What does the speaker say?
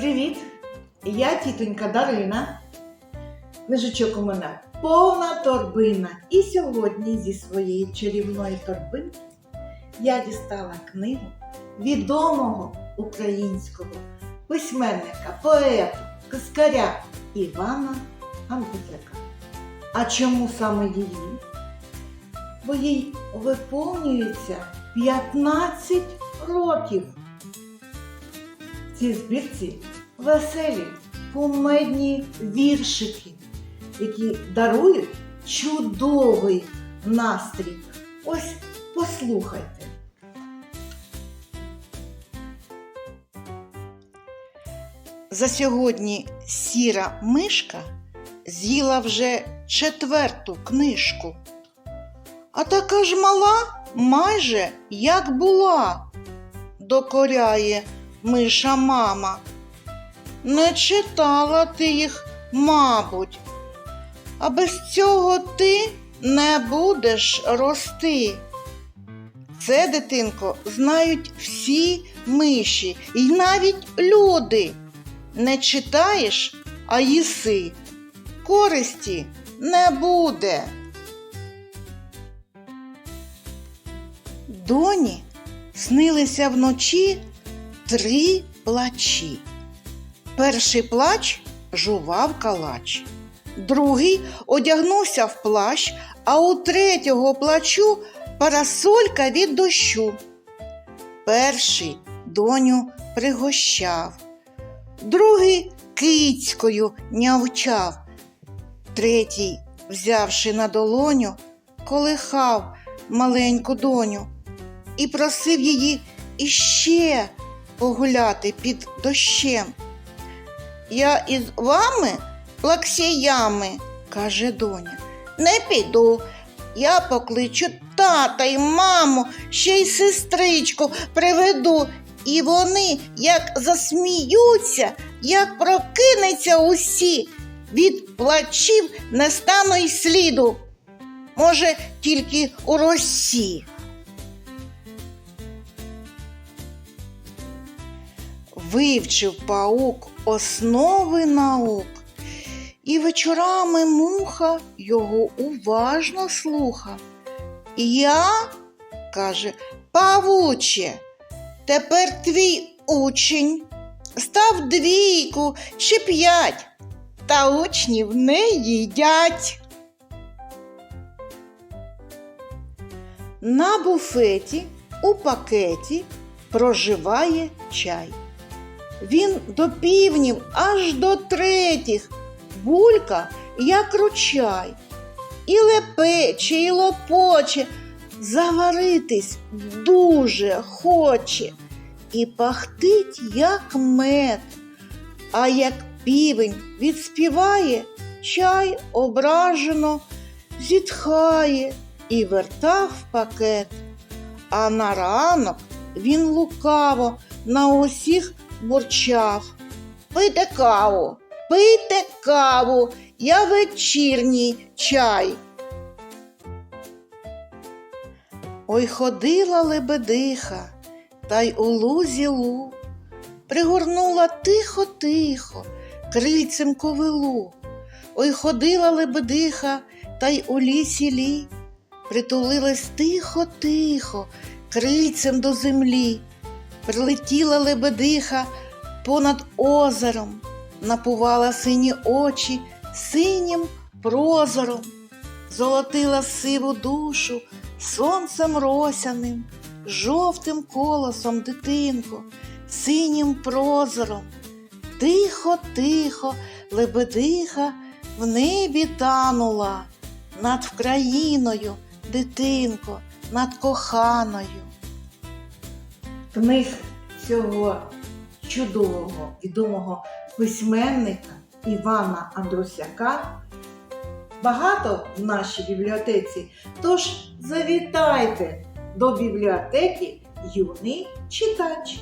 Привіт! Я тітонька Дарина. Книжечок у мене повна торбина. І сьогодні зі своєї чарівної торбинки я дістала книгу відомого українського письменника, поета, казкаря Івана Ганкусяка. А чому саме її? Бо їй виповнюється 15 років. В цій збірці веселі, кумедні віршики, які дарують чудовий настрій. Ось послухайте. За сьогодні сіра мишка з'їла вже четверту книжку. А така ж мала майже як була, докоряє миша мама. Не читала ти їх, мабуть, а без цього ти не будеш рости. Це, дитинко, знають всі миші і навіть люди. Не читаєш, а їси. Користі не буде. Доні снилися вночі три плачі. Перший плач жував калач, другий одягнувся в плащ, а у третього плачу парасолька від дощу. Перший доню пригощав, другий кицькою нявчав, третій, взявши на долоню, колихав маленьку доню і просив її іще погуляти під дощем. Я із вами, плаксіями, каже доня, не піду. Я покличу тата й маму, ще й сестричку приведу, і вони, як засміються, як прокинеться усі, від плачів не стану й сліду. Може, тільки у росі. Вивчив паук основи наук, і вечорами муха його уважно слухав. Я, каже, павуче, тепер твій учень став двійку чи п'ять, та учнів не їдять. На буфеті у пакеті проживає чай. Він до півнів аж до третіх, булька, як ручай, і лепече, і лопоче, заваритись дуже хоче, і пахтить, як мед. А як півень відспіває, чай ображено зітхає і верта в пакет. А на ранок він лукаво на усіх бурчав. Пийте каву, пийте каву, я вечірній чай. Ой ходила лебедиха, та й у лузі лу, пригорнула тихо-тихо, крильцем ковилу. Ой ходила лебедиха, та й у лісі лі, притулилась тихо-тихо, крильцем до землі. Прилетіла лебедиха понад озером, напувала сині очі синім прозором, золотила сиву душу сонцем росяним, жовтим колосом дитинко, синім прозором. Тихо, тихо, лебедиха в небі танула, над Вкраїною, дитинко, над коханою. Книг цього чудового відомого письменника Івана Андрусяка багато в нашій бібліотеці. Тож завітайте до бібліотеки юний читач.